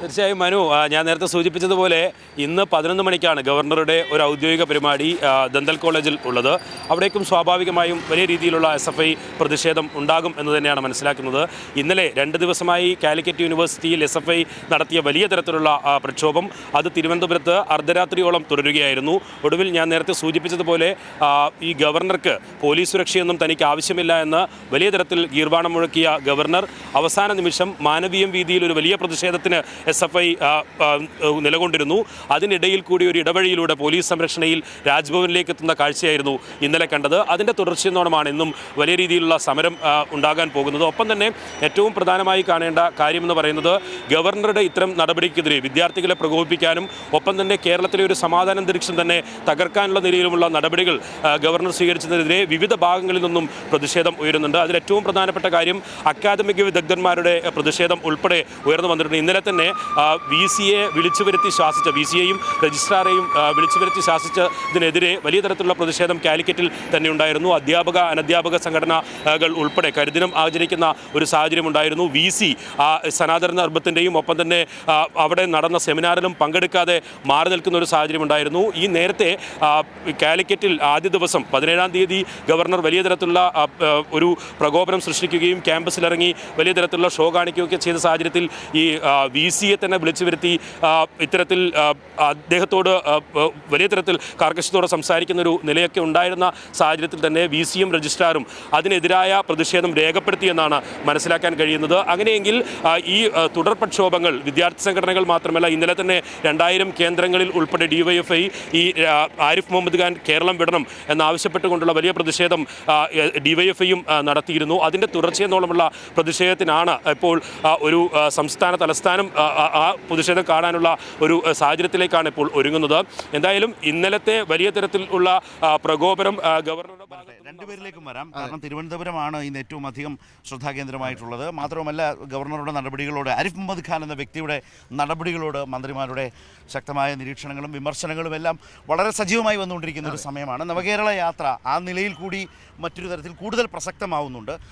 തീർച്ചയായും മനു ഞാൻ നേരത്തെ സൂചിപ്പിച്ചതുപോലെ ഇന്ന് പതിനൊന്ന് മണിക്കാണ് ഗവർണറുടെ ഒരു ഔദ്യോഗിക പരിപാടി ദന്തൽ കോളേജിൽ ഉള്ളത്. അവിടേക്കും സ്വാഭാവികമായും വലിയ രീതിയിലുള്ള എസ് എഫ് ഐ പ്രതിഷേധം ഉണ്ടാകും എന്ന് തന്നെയാണ് മനസ്സിലാക്കുന്നത്. ഇന്നലെ രണ്ട് ദിവസമായി കാലിക്കറ്റ് യൂണിവേഴ്സിറ്റിയിൽ എസ് എഫ് ഐ നടത്തിയ വലിയ തരത്തിലുള്ള പ്രക്ഷോഭം. അത് തിരുവനന്തപുരത്ത് അർദ്ധരാത്രിയോളം തുടരുകയായിരുന്നു. ഒടുവിൽ ഞാൻ നേരത്തെ സൂചിപ്പിച്ചതുപോലെ ഈ ഗവർണർക്ക് പോലീസ് സുരക്ഷയൊന്നും തനിക്ക് ആവശ്യമില്ല എന്ന് വലിയ തരത്തിൽ ഗീർവാണം മുഴക്കിയ ഗവർണർ അവസാന നിമിഷം മാനവീയം വീതിയിൽ ഒരു വലിയ പ്രതിഷേധത്തിന് എസ് എഫ് ഐ നിലകൊണ്ടിരുന്നു. അതിനിടയിൽ കൂടി ഒരു ഇടവഴിയിലൂടെ പോലീസ് സംരക്ഷണയിൽ രാജ്ഭവനിലേക്ക് എത്തുന്ന കാഴ്ചയായിരുന്നു ഇന്നലെ കണ്ടത്. അതിന്റെ തുടർച്ചയെന്നോണമാണ് ഇന്നും വലിയ രീതിയിലുള്ള സമരം ഉണ്ടാകാൻ പോകുന്നത്. ഒപ്പം തന്നെ ഏറ്റവും പ്രധാനമായി കാണേണ്ട കാര്യമെന്ന് പറയുന്നത് ഗവർണറുടെ ഇത്തരം നടപടിക്കെതിരെ വിദ്യാർത്ഥികളെ പ്രകോപിപ്പിക്കാനും ഒപ്പം തന്നെ കേരളത്തിലെ ഒരു സമാധാന അന്തരീക്ഷം തന്നെ തകർക്കാനുള്ള നിലയിലുമുള്ള നടപടികൾ ഗവർണർ സ്വീകരിച്ചതിനെതിരെ വിവിധ ഭാഗങ്ങളിൽ നിന്നും പ്രതിഷേധം ഉയരുന്നുണ്ട്. അതിൽ ഏറ്റവും പ്രധാനപ്പെട്ട കാര്യം അക്കാദമിക് വിദഗ്ധന്മാരുടെ പ്രതിഷേധം ഉൾപ്പെടെ ഉയർന്നു വന്നിട്ടുണ്ട്. ഇന്നലെ തന്നെ വി സിയെ വിളിച്ചു വരുത്തി ശാസിച്ച വി സിയെയും രജിസ്ട്രാറേയും വിളിച്ചു വരുത്തി ശാസിച്ചതിനെതിരെ വലിയ തരത്തിലുള്ള പ്രതിഷേധം കാലിക്കറ്റിൽ തന്നെ ഉണ്ടായിരുന്നു. അധ്യാപക അനധ്യാപക സംഘടനകൾ ഉൾപ്പെടെ കരിദിനം ആചരിക്കുന്ന ഒരു സാഹചര്യം ഉണ്ടായിരുന്നു. വി സി സനാതന നർമ്മത്തിന്റെയും ഒപ്പം തന്നെ അവിടെ നടന്ന സെമിനാറിലും പങ്കെടുക്കാതെ മാറി നിൽക്കുന്ന ഒരു സാഹചര്യം ഉണ്ടായിരുന്നു. ഈ നേരത്തെ കാലിക്കറ്റിൽ ആദ്യ ദിവസം പതിനേഴാം തീയതി ഗവർണർ വലിയ തരത്തിലുള്ള ഒരു പ്രകോപനം സൃഷ്ടിക്കുകയും ക്യാമ്പസിലിറങ്ങി വലിയ തരത്തിലുള്ള ഷോ കാണിക്കുകയൊക്കെ ചെയ്ത സാഹചര്യത്തിൽ ഈ വി സിയെ തന്നെ വിളിച്ചു വരുത്തി ഇത്തരത്തിൽ അദ്ദേഹത്തോട് വലിയ തരത്തിൽ കാർക്കശ്യത്തോടെ സംസാരിക്കുന്ന ഒരു നിലയൊക്കെ ഉണ്ടായിരുന്ന സാഹചര്യത്തിൽ തന്നെ വി സിയും രജിസ്ട്രാറും അതിനെതിരായ പ്രതിഷേധം രേഖപ്പെടുത്തിയെന്നാണ് മനസ്സിലാക്കാൻ കഴിയുന്നത്. അങ്ങനെയെങ്കിൽ ഈ തുടർ പ്രക്ഷോഭങ്ങൾ വിദ്യാർത്ഥി സംഘടനകൾ മാത്രമല്ല ഇന്നലെ തന്നെ രണ്ടായിരം കേന്ദ്രങ്ങളിൽ ഉൾപ്പെടെ ഡിവൈഎഫ്ഐ ഈ ആരിഫ് മുഹമ്മദ് ഖാൻ കേരളം വിടണം എന്നാവശ്യപ്പെട്ടുകൊണ്ടുള്ള വലിയ പ്രതിഷേധം ഡിവൈഎഫ്ഐയും നടത്തിയിരുന്നു. അതിന്റെ തുടർച്ചയെന്നോളമുള്ള പ്രതിഷേധത്തിനാണ് ഇപ്പോൾ ഒരു സംസ്ഥാന തലസ്ഥാനം ആ, പ്രതിഷേധം കാണാനുള്ള ഒരു സാഹചര്യത്തിലേക്കാണ് ഇപ്പോൾ ഒരുങ്ങുന്നത്. എന്തായാലും ഇന്നലത്തെ വലിയ തരത്തിലുള്ള പ്രകോപനം ഗവർണറുടെ രണ്ടുപേരിലേക്കും വരാം. കാരണം തിരുവനന്തപുരമാണ് ഇന്ന് ഏറ്റവും അധികം ശ്രദ്ധാകേന്ദ്രമായിട്ടുള്ളത്. മാത്രവുമല്ല ഗവർണറുടെ നടപടികളോട് അരിഫ് മുഹമ്മദ് ഖാൻ എന്ന വ്യക്തിയുടെ നടപടികളോട് മന്ത്രിമാരുടെ ശക്തമായ നിരീക്ഷണങ്ങളും വിമർശനങ്ങളും എല്ലാം വളരെ സജീവമായി വന്നുകൊണ്ടിരിക്കുന്ന ഒരു സമയമാണ്. നവകേരള യാത്ര ആ നിലയിൽ കൂടി മറ്റൊരു തരത്തിൽ കൂടുതൽ പ്രസക്തമാവുന്നുണ്ട്.